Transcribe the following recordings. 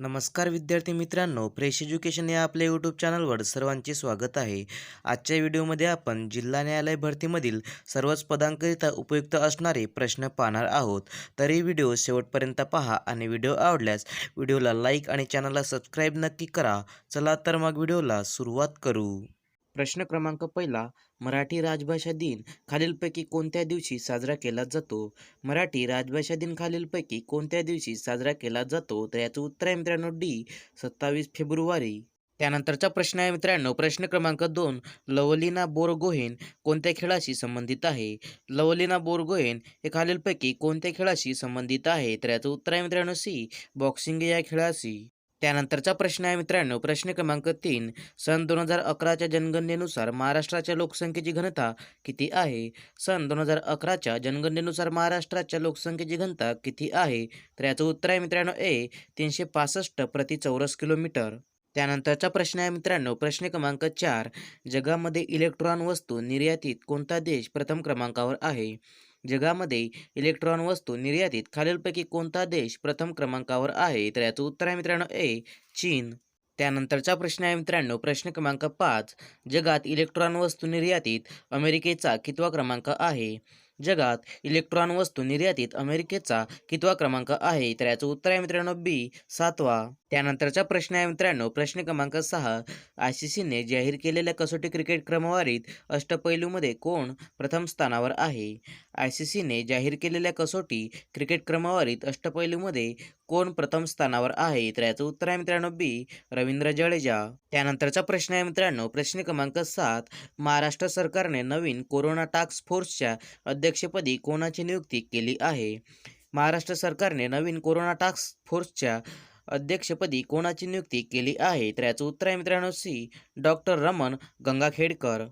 नमस्कार विद्यार्थी मित्रांनो फ्रेश एज्युकेशन या आपल्या यूट्यूब चॅनलवर सर्वांचे स्वागत आहे. आजच्या व्हिडिओमध्ये आपण जिल्हा न्यायालय भरतीमधील सर्वच पदांकरिता उपयुक्त असणारे प्रश्न पाहणार आहोत. तरी व्हिडिओ शेवटपर्यंत पहा आणि व्हिडिओ आवडल्यास व्हिडिओला लाईक आणि चॅनलला सबस्क्राईब नक्की करा. चला तर मग व्हिडिओला सुरुवात करू. प्रश्न क्रमांक पहिला मराठी राजभाषा दिन खालीलपैकी कोणत्या दिवशी साजरा केला जातो? मराठी राजभाषा दिन खालीलपैकी कोणत्या दिवशी साजरा केला जातो? तर याचं उत्तर आहे मित्रांनो डी सत्तावीस फेब्रुवारी. त्यानंतरचा प्रश्न आहे मित्रांनो प्रश्न क्रमांक दोन लवलीना बोरगोहेन कोणत्या खेळाशी संबंधित आहे? लवलीना बोरगोहेन हे खालीलपैकी कोणत्या खेळाशी संबंधित आहे? तर याचं उत्तर आहे मित्रांनो सी बॉक्सिंग या खेळाशी. त्यानंतरचा प्रश्न आहे मित्रांनो. प्रश्न क्रमांक तीन. सन दोन हजार अकराच्या जनगणनेनुसार महाराष्ट्राच्या लोकसंख्येची घनता किती आहे? सन दोन हजार अकराच्या जनगणनेनुसार महाराष्ट्राच्या लोकसंख्येची घनता किती आहे? तर याचं उत्तर आहे मित्रांनो ए तीनशे पासष्ट प्रति चौरस किलोमीटर. त्यानंतरचा प्रश्न आहे मित्रांनो. प्रश्न क्रमांक चार. जगामध्ये इलेक्ट्रॉन वस्तू निर्यातीत कोणता देश प्रथम क्रमांकावर आहे? जगामध्ये इलेक्ट्रॉन वस्तू निर्यातीत खालीलपैकी कोणता देश प्रथम क्रमांकावर आहे? तर याचं उत्तर आहे मित्रांनो ए चीन. त्यानंतरचा प्रश्न आहे मित्रांनो प्रश्न क्रमांक पाच जगात इलेक्ट्रॉन वस्तू निर्यातीत अमेरिकेचा कितवा क्रमांक आहे? जगात इलेक्ट्रॉन वस्तू निर्यातीत अमेरिकेचा कितवा क्रमांक आहे? तर याचं उत्तर आहे मित्रांनो बी सातवा. त्यानंतरचा प्रश्न आहे मित्रांनो प्रश्न क्रमांक सहा. आय सी सीने जाहीर केलेल्या कसोटी क्रिकेट क्रमवारीत अष्टपैलूमध्ये कोण प्रथम स्थानावर आहे? आय सी सीने जाहीर केलेल्या कसोटी क्रिकेट क्रमवारीत अष्टपैलूमध्ये कोण प्रथम स्थानावर आहे? तर याचं उत्तर आहे मित्रांनो बी रवींद्र जडेजा. त्यानंतरचा प्रश्न आहे मित्रांनो प्रश्न क्रमांक सात महाराष्ट्र सरकारने नवीन कोरोना टास्क फोर्सच्या अध्यक्षपदी कोणाची नियुक्ती केली आहे? महाराष्ट्र सरकारने नवीन कोरोना टास्क फोर्सच्या अध्यक्षपदी कोणाची नियुक्ती केली आहे? तर याचं उत्तर आहे मित्रांनो सी डॉक्टर रमण गंगाखेडकर.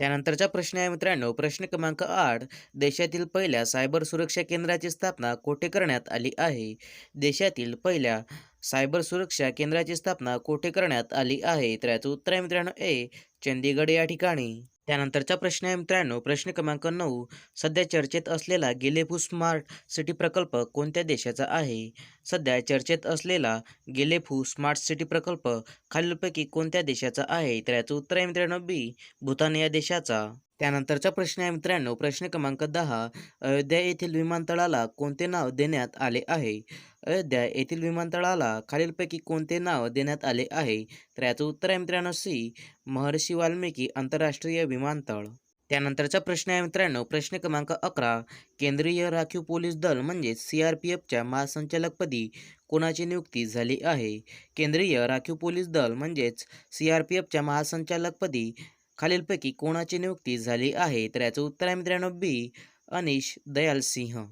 त्यानंतरचा प्रश्न आहे मित्रांनो. प्रश्न क्रमांक आठ देशातील पहिल्या सायबर सुरक्षा केंद्राची स्थापना कोठे करण्यात आली आहे? देशातील पहिल्या सायबर सुरक्षा केंद्राची स्थापना कोठे करण्यात आली आहे? तर याचं उत्तर आहे मित्रांनो ए चंदीगड या ठिकाणी. त्यानंतरचा प्रश्न आहे मित्रांनो प्रश्न क्रमांक नऊ. सध्या चर्चेत असलेला गेलेफू स्मार्ट सिटी प्रकल्प कोणत्या देशाचा आहे? सध्या चर्चेत असलेला गेलेफू स्मार्ट सिटी प्रकल्प खालीलपैकी कोणत्या देशाचा आहे? तर याचं उत्तर आहे मित्रांनो बी. भूतान या देशाचा. त्यानंतरचा प्रश्न आहे मित्रांनो. प्रश्न क्रमांक दहा अयोध्या येथील विमानतळाला कोणते नाव देण्यात आले आहे? अयोध्या येथील विमानतळाला खालीलपैकी कोणते नाव देण्यात आले आहे? तर याचं उत्तर आहे मित्रांनो सी महर्षी वाल्मिकी आंतरराष्ट्रीय विमानतळ. त्यानंतरचा प्रश्न आहे मित्रांनो. प्रश्न क्रमांक अकरा केंद्रीय राखीव पोलीस दल म्हणजे सी आर पी एफच्या महासंचालकपदी कोणाची नियुक्ती झाली आहे? केंद्रीय राखीव पोलीस दल म्हणजेच सी आर पी एफच्या महासंचालकपदी खालीलपैकी कोणाची नियुक्ती झाली आहे तर याचं उत्तर आहे मित्रांनो बी अनिश दयाल सिंह.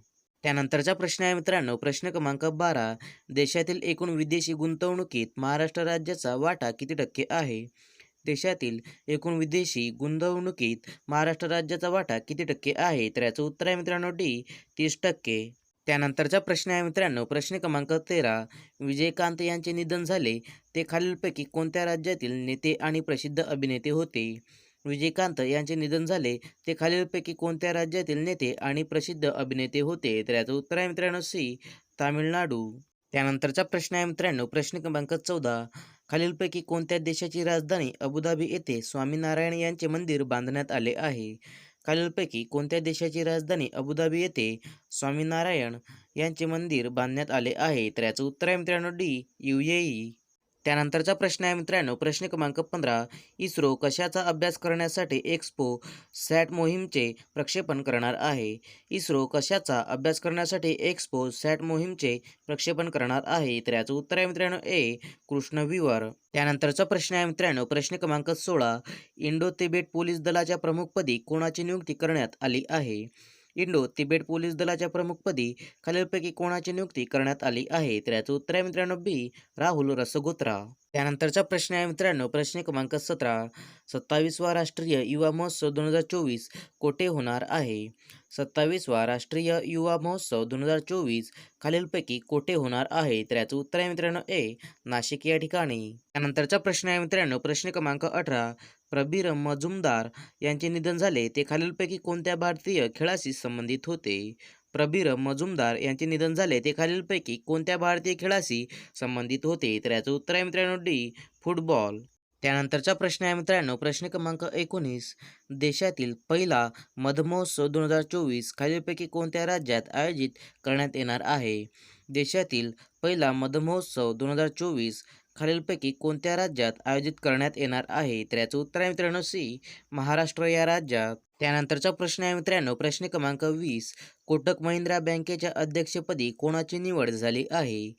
त्यानंतरचा प्रश्न आहे मित्रांनो प्रश्न क्रमांक बारा देशातील एकूण विदेशी गुंतवणुकीत महाराष्ट्र राज्याचा वाटा किती टक्के आहे? देशातील एकूण विदेशी गुंतवणुकीत महाराष्ट्र राज्याचा वाटा किती टक्के आहे? तर याचं उत्तर आहे मित्रांनो डी तीस टक्के. त्यानंतरचा प्रश्न आहे मित्रांनो. प्रश्न क्रमांक तेरा विजयकांत यांचे निधन झाले. ते खालीलपैकी कोणत्या राज्यातील नेते आणि प्रसिद्ध अभिनेते होते? विजयकांत यांचे निधन झाले. ते खालीलपैकी कोणत्या राज्यातील नेते आणि प्रसिद्ध अभिनेते होते? तर याचं उत्तर आहे मित्रांनो सी तामिळनाडू. त्यानंतरचा प्रश्न आहे मित्रांनो प्रश्न क्रमांक चौदा खालीलपैकी कोणत्या देशाची राजधानी अबुधाबी येथे स्वामीनारायण यांचे मंदिर बांधण्यात आले आहे? खालीलपैकी कोणत्या देशाची राजधानी अबुधाबी येथे स्वामीनारायण यांचे मंदिर बांधण्यात आले आहे? तर याचं उत्तर आहे मित्रांनो डी यू त्यानंतरचा प्रश्न आहे मित्रांनो प्रश्न क्रमांक पंधरा इस्रो कशाचा अभ्यास करण्यासाठी एक्सपो सॅट मोहीमचे प्रक्षेपण करणार आहे? इस्रो कशाचा अभ्यास करण्यासाठी एक्सपो सॅट मोहीमचे प्रक्षेपण करणार आहे? तर याचं उत्तर आहे मित्रांनो ए कृष्णविवर. त्यानंतरचा प्रश्न आहे मित्रांनो प्रश्न क्रमांक सोळा इंडो तिबेट पोलीस दलाच्या प्रमुखपदी कोणाची नियुक्ती करण्यात आली आहे? इंडो तिबेट पोलीस दलाच्या प्रमुखपदी खालीलपैकी कोणाची नियुक्ती करण्यात आली आहे? तर याचं उत्तर आहे मित्रांनो बी राहुल रसगोत्रा. त्यानंतरचा प्रश्न आहे मित्रांनो प्रश्न क्रमांक सतरा सत्तावीसवा राष्ट्रीय युवा महोत्सव दोन हजार चोवीस कोठे होणार आहे? सत्तावीसवा राष्ट्रीय युवा महोत्सव दोन हजार चोवीस खालीलपैकी कोठे होणार आहे? तर याचं उत्तर आहे मित्रांनो ए नाशिक या ठिकाणी. त्यानंतरचा प्रश्न आहे मित्रांनो प्रश्न क्रमांक अठरा प्रबीर मजुमदार यांचे निधन झाले. ते खालीलपैकी कोणत्या भारतीय खेळाशी संबंधित होते? प्रबीर मजुमदार यांचे निधन झाले. ते खालीलपैकी कोणत्या भारतीय खेळाशी संबंधित होते? तर याचं उत्तर आहे मित्रांनो डी फुटबॉल. त्यानंतरचा प्रश्न आहे मित्रांनो प्रश्न क्रमांक एकोणीस. देशातील पहिला मधमहोत्सव दोन हजार चोवीस खालीलपैकी कोणत्या राज्यात आयोजित करण्यात येणार आहे? देशातील पहिला मधमहोत्सव दोन हजार चोवीस खालीलपैकी कोणत्या राज्यात आयोजित करण्यात येणार आहे? तर याचं उत्तर आहे मित्रांनो सी. महाराष्ट्र या राज्यात. त्यानंतरचा प्रश्न आहे मित्रांनो प्रश्न क्रमांक वीस. कोटक महिंद्रा बँकेच्या अध्यक्षपदी कोणाची निवड झाली आहे?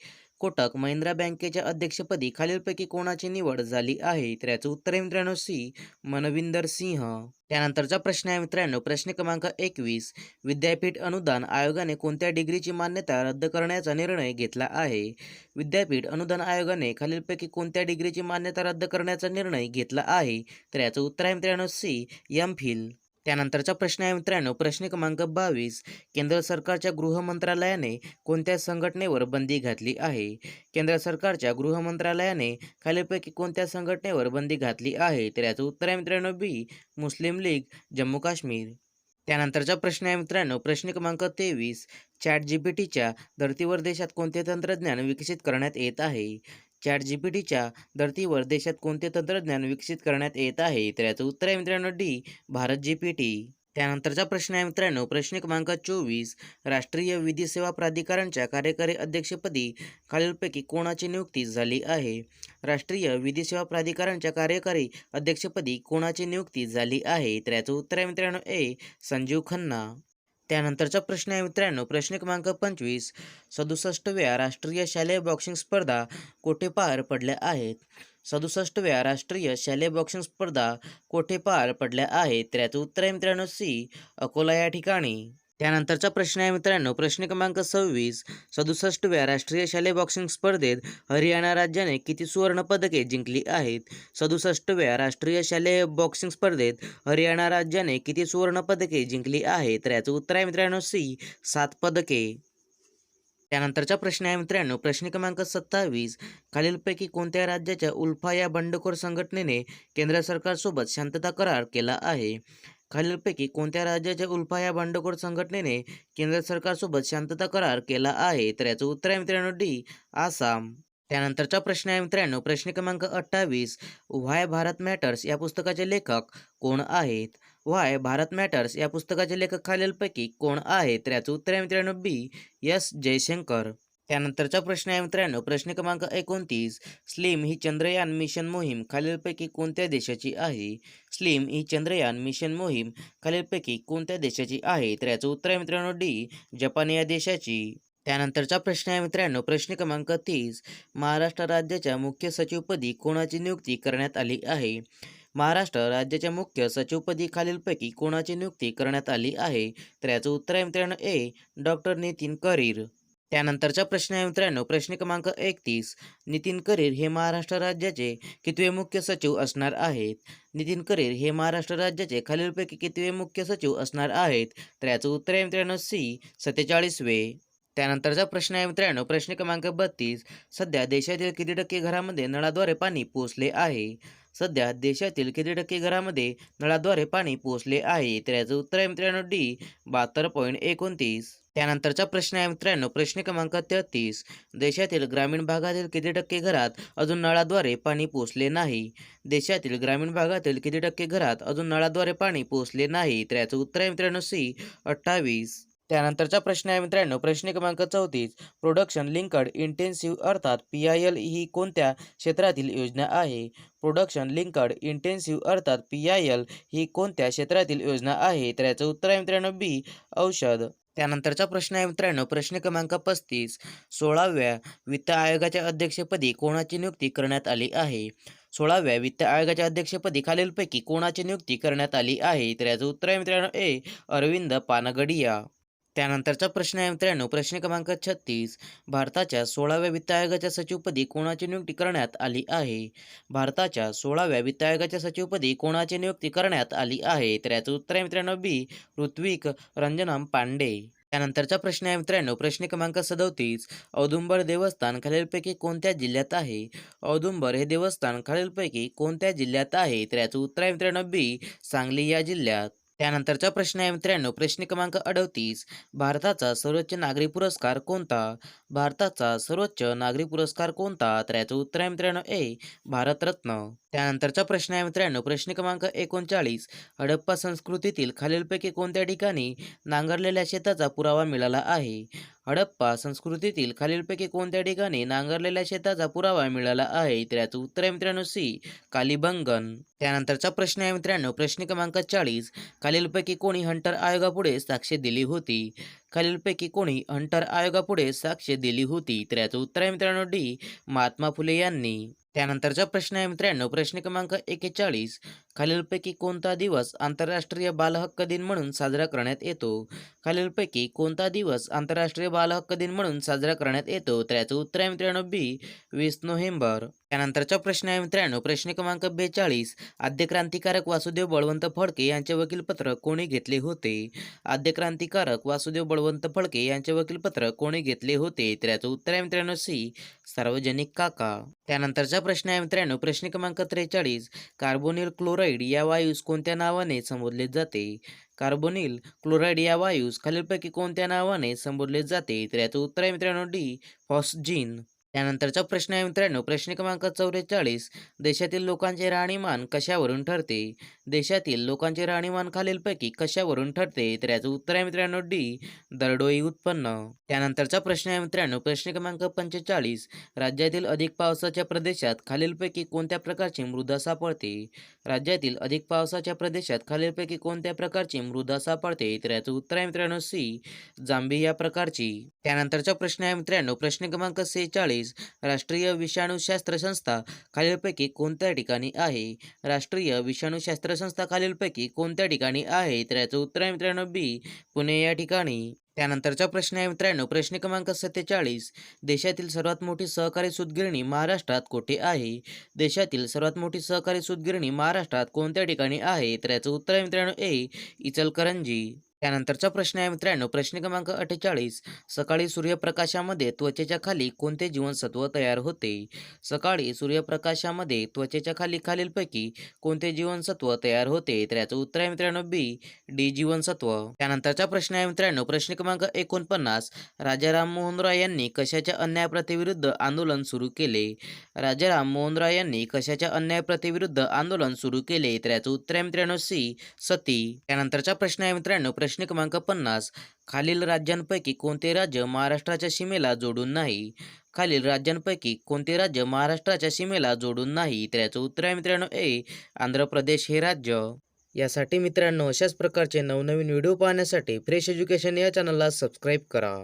कोटक महिंद्रा बँकेच्या अध्यक्षपदी खालीलपैकी कोणाची निवड झाली आहे? तर याचं उत्तर आहे मित्रांनो सी. मनविंदर सिंह. त्यानंतरचा प्रश्न आहे मित्रांनो प्रश्न क्रमांक एकवीस. विद्यापीठ अनुदान आयोगाने कोणत्या डिग्रीची मान्यता रद्द करण्याचा निर्णय घेतला आहे? विद्यापीठ अनुदान आयोगाने खालीलपैकी कोणत्या डिग्रीची मान्यता रद्द करण्याचा निर्णय घेतला आहे? तर याचं उत्तर आहे मित्रांनो सी. एम. फिल. त्यानंतरचा प्रश्न आहे मित्रांनो प्रश्न क्रमांक बावीस. केंद्र सरकारच्या गृह मंत्रालयाने कोणत्या संघटनेवर बंदी घातली आहे? केंद्र सरकारच्या गृह मंत्रालयाने खालीलपैकी कोणत्या संघटनेवर बंदी घातली आहे? तर याचं उत्तर आहे मित्रांनो B Muslim League Jammu Kashmir. त्यानंतरचा प्रश्न आहे मित्रांनो प्रश्न क्रमांक तेवीस. चॅट जी पी टीच्या धर्तीवर देशात कोणते तंत्रज्ञान विकसित करण्यात येत आहे? चॅट जी पी टीच्या धर्तीवर देशात कोणते तंत्रज्ञान विकसित करण्यात येत आहे? तर याचं उत्तर आहे मित्रांनो D Bharat G P T त्यानंतरचा प्रश्न आहे मित्रांनो प्रश्न क्रमांक चोवीस राष्ट्रीय विधी सेवा प्राधिकरणच्या कार्यकारी अध्यक्षपदी खालीलपैकी कोणाची नियुक्ती झाली आहे? राष्ट्रीय विधी सेवा प्राधिकरणच्या कार्यकारी अध्यक्षपदी कोणाची नियुक्ती झाली आहे? तर याचं उत्तर आहे मित्रांनो ए संजीव खन्ना. त्यानंतरचा प्रश्न आहे मित्रांनो. प्रश्न क्रमांक पंचवीस. सदुसष्टव्या राष्ट्रीय शालेय बॉक्सिंग स्पर्धा कोठे पार पडल्या आहेत? सदुसष्टव्या राष्ट्रीय शालेय बॉक्सिंग स्पर्धा कोठे पार पडल्या आहेत? त्याचं उत्तर आहे मित्रांनो सी. अकोला. या ठिकाणी. त्यानंतरचा प्रश्न आहे मित्रांनो. प्रश्न क्रमांक सव्वीस सदुसष्टव्या राष्ट्रीय शालेय बॉक्सिंग स्पर्धेत हरियाणा राज्याने किती सुवर्ण पदके जिंकली आहेत? सदुसष्टव्या राष्ट्रीय शालेय बॉक्सिंग स्पर्धेत हरियाणा राज्याने किती सुवर्ण पदके जिंकली आहेत? तर याचं उत्तर आहे मित्रांनो सी सात पदके. त्यानंतरचा प्रश्न आहे मित्रांनो प्रश्न क्रमांक सत्तावीस खालीलपैकी कोणत्या राज्याच्या उल्फा या बंडखोर संघटनेने केंद्र सरकारसोबत शांतता करार केला आहे? खालीलपैकी कोणत्या राज्याच्या उल्फा या बंडखोर संघटनेने केंद्र सरकारसोबत शांतता करार केला आहे? तर याचं उत्तर आहे मित्रांनो डी आसाम. त्यानंतरचा प्रश्न आहे मित्रांनो प्रश्न क्रमांक अठ्ठावीस व्हाय भारत मॅटर्स या पुस्तकाचे लेखक कोण आहेत? व्हाय भारत मॅटर्स या पुस्तकाचे लेखक खालीलपैकी कोण आहेत? तर याचं उत्तर आहे मित्रांनो बी एस जयशंकर. त्यानंतरचा प्रश्न आहे मित्रांनो. प्रश्न क्रमांक एकोणतीस. स्लिम ही चंद्रयान मिशन मोहीम खालीलपैकी कोणत्या देशाची आहे? स्लिम ही चंद्रयान मिशन मोहीम खालीलपैकी कोणत्या देशाची आहे? तर याचं उत्तर आहे मित्रांनो डी जपान या देशाची. त्यानंतरचा प्रश्न आहे मित्रांनो. प्रश्न क्रमांक तीस. महाराष्ट्र राज्याच्या मुख्य सचिवपदी कोणाची नियुक्ती करण्यात आली आहे? महाराष्ट्र राज्याच्या मुख्य सचिवपदी खालीलपैकी कोणाची नियुक्ती करण्यात आली आहे? तर याचं उत्तर आहे मित्रांनो ए डॉक्टर नितीन करीर. त्यानंतरचा प्रश्न आहे मित्रांनो. प्रश्न क्रमांक एकतीस. नितीन करीर हे महाराष्ट्र राज्याचे कितवे मुख्य सचिव असणार आहेत? नितीन करीर हे महाराष्ट्र राज्याचे खालीलपैकी कितवे मुख्य सचिव असणार आहेत? तर याचं उत्तर आहे मित्रांनो सी. सत्तेचाळीसवे. त्यानंतरचा प्रश्न आहे मित्रांनो. प्रश्न क्रमांक बत्तीस. सध्या देशातील किती टक्के घरामध्ये नळाद्वारे पाणी पोचले आहे? सध्या देशातील किती टक्के घरामध्ये नळाद्वारे पाणी पोचले आहे? तर याचं उत्तर आहे मित्रांनो डी बहात्तर पॉईंट एकोणतीस. त्यानंतरचा प्रश्न आहे मित्रांनो प्रश्न क्रमांक तेहतीस. देशातील ग्रामीण भागातील किती टक्के घरात अजून नळाद्वारे पाणी पोचले नाही? देशातील ग्रामीण भागातील किती टक्के घरात अजून नळाद्वारे पाणी पोचले नाही? तर याचं उत्तर आहे मित्रांनो सी अठ्ठावीस. त्यानंतरचा प्रश्न आहे मित्रांनो. प्रश्न क्रमांक चौतीस प्रोडक्शन लिंकड इंटेन्सिव्ह अर्थात पी आय एल ही कोणत्या क्षेत्रातील योजना आहे? प्रोडक्शन लिंकड इंटेन्सिव्ह अर्थात पी आय एल ही कोणत्या क्षेत्रातील योजना आहे? तर याचं उत्तर आहे मित्रांनो बी औषध. त्यानंतरचा प्रश्न आहे मित्रांनो प्रश्न क्रमांक पस्तीस सोळाव्या वित्त आयोगाच्या अध्यक्षपदी कोणाची नियुक्ती करण्यात आली आहे? सोळाव्या वित्त आयोगाच्या अध्यक्षपदी खालीलपैकी कोणाची नियुक्ती करण्यात आली आहे? तर याचं उत्तर आहे मित्रांनो ए अरविंद पानगडिया. त्यानंतरचा प्रश्न आहे मित्रांनो. प्रश्न क्रमांक छत्तीस. भारताच्या सोळाव्या वित्त आयोगाच्या सचिवपदी कोणाची नियुक्ती करण्यात आली आहे? भारताच्या सोळाव्या वित्त आयोगाच्या सचिवपदी कोणाची नियुक्ती करण्यात आली आहे? तर याचं उत्तर आहे मित्रांनो बी. ऋत्विक रंजनम पांडे. त्यानंतरचा प्रश्न आहे मित्रांनो. प्रश्न क्रमांक सदोतीस. औदुंबर देवस्थान खालीलपैकी कोणत्या जिल्ह्यात आहे? औदुंबर हे देवस्थान खालीलपैकी कोणत्या जिल्ह्यात आहे? तर याचं उत्तर आहे मित्रांनो बी. सांगली या जिल्ह्यात. त्यानंतरचा प्रश्न आहे मित्रांनो. प्रश्न क्रमांक अडतीस. भारताचा सर्वोच्च नागरी पुरस्कार कोणता? भारताचा सर्वोच्च नागरी पुरस्कार कोणता? तर याचं उत्तर आहे मित्रांनो ए भारतरत्न. त्यानंतरचा प्रश्न आहे मित्रांनो. प्रश्न क्रमांक एकोणचाळीस. हडप्पा संस्कृतीतील खालीलपैकी कोणत्या ठिकाणी नांगरलेल्या शेताचा पुरावा मिळाला आहे? हडप्पा संस्कृतीतील खालीलपैकी कोणत्या ठिकाणी नांगरलेल्या शेताचा पुरावा मिळाला आहे? तर याचं उत्तर आहे मित्रांनो सी. कालिबंगन. त्यानंतरचा प्रश्न आहे मित्रांनो प्रश्न क्रमांक चाळीस. खालीलपैकी कोणी हंटर आयोगापुढे साक्ष दिली होती? खालीलपैकी कोणी हंटर आयोगापुढे साक्ष दिली होती? तर याचं उत्तर आहे मित्रांनो डी. महात्मा फुले यांनी. त्यानंतरचा प्रश्न आहे मित्रांनो. प्रश्न क्रमांक एकेचाळीस. खालीलपैकी कोणता दिवस आंतरराष्ट्रीय बालहक्क दिन म्हणून साजरा करण्यात येतो? खालीलपैकी कोणता दिवस आंतरराष्ट्रीय बालहक्क दिन म्हणून साजरा करण्यात येतो? त्याचं उत्तर आहे मित्रांनो बी. वीस नोव्हेंबर. त्यानंतरचा प्रश्न आहे मित्रांनो. प्रश्न क्रमांक बेचाळीस. आद्य क्रांतिकारक वासुदेव बळवंत फडके यांचे वकीलपत्र कोणी घेतले होते? आद्य क्रांतिकारक वासुदेव बळवंत फडके यांचे वकीलपत्र कोणी घेतले होते? तर याचं उत्तर आहे मित्रांनो सी. सार्वजनिक काका. त्यानंतरचा प्रश्न आहे मित्रांनो. प्रश्न क्रमांक त्रेचाळीस. कार्बोनिल क्लोराईड या वायूस कोणत्या नावाने संबोधले जाते? कार्बोनिल क्लोराईड या वायूस खालीलपैकी कोणत्या नावाने संबोधले जाते? तर याचं उत्तर आहे मित्रांनो डी. फॉस्जिन. त्यानंतरचा प्रश्न आहे मित्रांनो प्रश्न क्रमांक चौवेचाळीस. देशातील लोकांचे राहणीमान कशावरून ठरते? देशातील लोकांचे राहणीमान खालीलपैकी कशावरून ठरते? तर याचं उत्तर आहे मित्रांनो डी दरडोई उत्पन्न. त्यानंतरचा प्रश्न आहे मित्रांनो प्रश्न क्रमांक पंचेचाळीस. राज्यातील अधिक पावसाच्या प्रदेशात खालीलपैकी कोणत्या प्रकारची मृदा सापडते? राज्यातील अधिक पावसाच्या प्रदेशात खालीलपैकी कोणत्या प्रकारची मृदा सापडते? तर याचं उत्तर आहे मित्रांनो सी जांभी या प्रकारची. त्यानंतरचा प्रश्न आहे मित्रांनो प्रश्न क्रमांक सेहेचाळीस. राष्ट्रीय विषाणूशास्त्र संस्था खालीलपैकी कोणत्या ठिकाणी आहे? राष्ट्रीय विषाणूशास्त्र संस्था खालीलपैकी कोणत्या ठिकाणी आहे? तर याचं उत्तर आहे मित्रांनो बी पुणे या ठिकाणी. त्यानंतरचा प्रश्न आहे मित्रांनो प्रश्न क्रमांक सत्तेचाळीस. देशातील सर्वात मोठी सहकारी सूतगिरणी महाराष्ट्रात कुठे आहे? देशातील सर्वात मोठी सहकारी सूतगिरणी महाराष्ट्रात कोणत्या ठिकाणी आहे? तर याचं उत्तर आहे मित्रांनो ए इचलकरंजी. त्यानंतरचा प्रश्न आहे मित्रांनो. प्रश्न क्रमांक अठ्ठेचाळीस. सकाळी सूर्यप्रकाशामध्ये त्वचेच्या खाली कोणते जीवनसत्व तयार होते? सकाळी सूर्यप्रकाशामध्ये त्वचेच्या खाली खालीलपैकी कोणते जीवनसत्व तयार होते? तर याचं उत्तर आहे मित्रांनो बी. डी. जीवनसत्व. त्यानंतरचा प्रश्न आहे मित्रांनो. प्रश्न क्रमांक एकोणपन्नास. राजा राममोहन रॉय यांनी कशाच्या अन्यायप्रतिविरुद्ध आंदोलन सुरू केले? राजा राममोहन रॉय यांनी कशाच्या अन्यायप्रतिविरुद्ध आंदोलन सुरू केले? तर याचं उत्तर आहे मित्रांनो सी. सती. त्यानंतरचा प्रश्न आहे मित्रांनो. प्रश्न क्रमांक पन्नास. खालील राज्यांपैकी कोणते राज्य महाराष्ट्राच्या सीमेला जोडून नाही? खालील राज्यांपैकी कोणते राज्य महाराष्ट्राच्या सीमेला जोडून नाही? तर याचं उत्तर आहे मित्रांनो ए आंध्र प्रदेश हे राज्य. यासाठी मित्रांनो अशाच प्रकारचे नवनवीन व्हिडिओ पाहण्यासाठी फ्रेश एज्युकेशन या चॅनलला सबस्क्राईब करा.